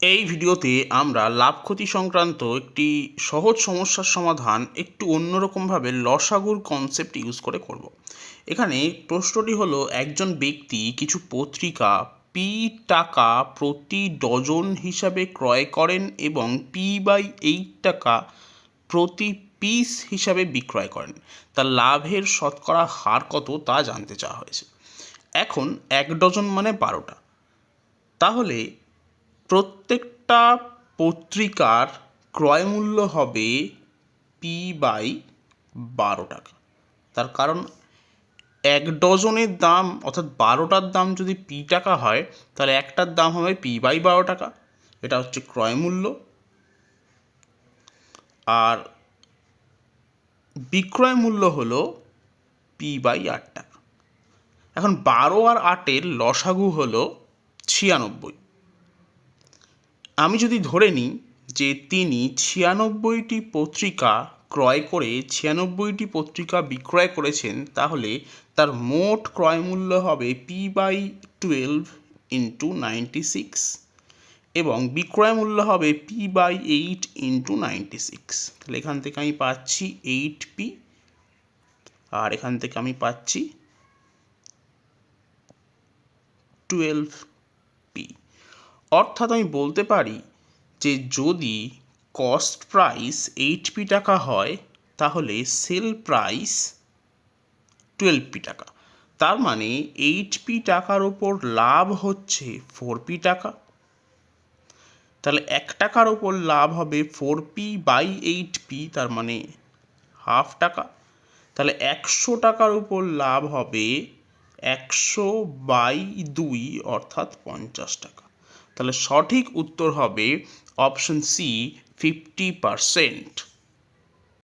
এই ভিডিওতে আমরা লাভ ক্ষতি সংক্রান্ত একটি সহজ সমস্যার সমাধান একটু অন্যরকমভাবে লসাগুর কনসেপ্ট ইউজ করে করব। এখানে প্রশ্নটি হলো, একজন ব্যক্তি কিছু পত্রিকা পি টাকা প্রতি ডজন হিসাবে ক্রয় করেন এবং পি বাই এইট টাকা প্রতি পিস হিসাবে বিক্রয় করেন। তার লাভের শতকরা হার কত তা জানতে চাওয়া হয়েছে। এখন এক ডজন মানে বারোটা। তাহলে প্রত্যেকটা পত্রিকার ক্রয়মূল্য হবে পি বাই বারো টাকা। তার কারণ এক ডজনের দাম, অর্থাৎ বারোটার দাম যদি পি টাকা হয়, তাহলে একটার দাম হবে পি বাই বারো টাকা। এটা হচ্ছে ক্রয়মূল্য আর বিক্রয় মূল্য হলো পি বাই আট টাকা। এখন বারো আর আটের লসাগু হলো ছিয়ানব্বই। আমি যদি ধরে নিই যে তিনি ছিয়ানব্বইটি পত্রিকা ক্রয় করে, ছিয়ানব্বইটি পত্রিকা বিক্রয় করেছেন, তাহলে তার মোট ক্রয় মূল্য হবে P by twelve into ninety six এবং বিক্রয় মূল্য হবে P by eight into ninety six. তাহলে এখান থেকে আমি পাচ্ছি এইট পি, আর এখান থেকে আমি পাচ্ছি টুয়েলভ অর্থাৎ আমি বলতে পারি যে যদি কস্ট প্রাইস এইট পি টাকা হয়, তাহলে সেল প্রাইস টুয়েলভ পি টাকা। তার মানে এইট পি টাকার ওপর লাভ হচ্ছে ফোর পি টাকা। তাহলে এক টাকার ওপর লাভ হবে four P by eight P তার মানে হাফ টাকা। তাহলে একশো টাকার উপর লাভ হবে একশো বাই দুই, অর্থাৎ পঞ্চাশ টাকা। তাহলে সঠিক উত্তর হবে অপশন সি ফিফটি পারসেন্ট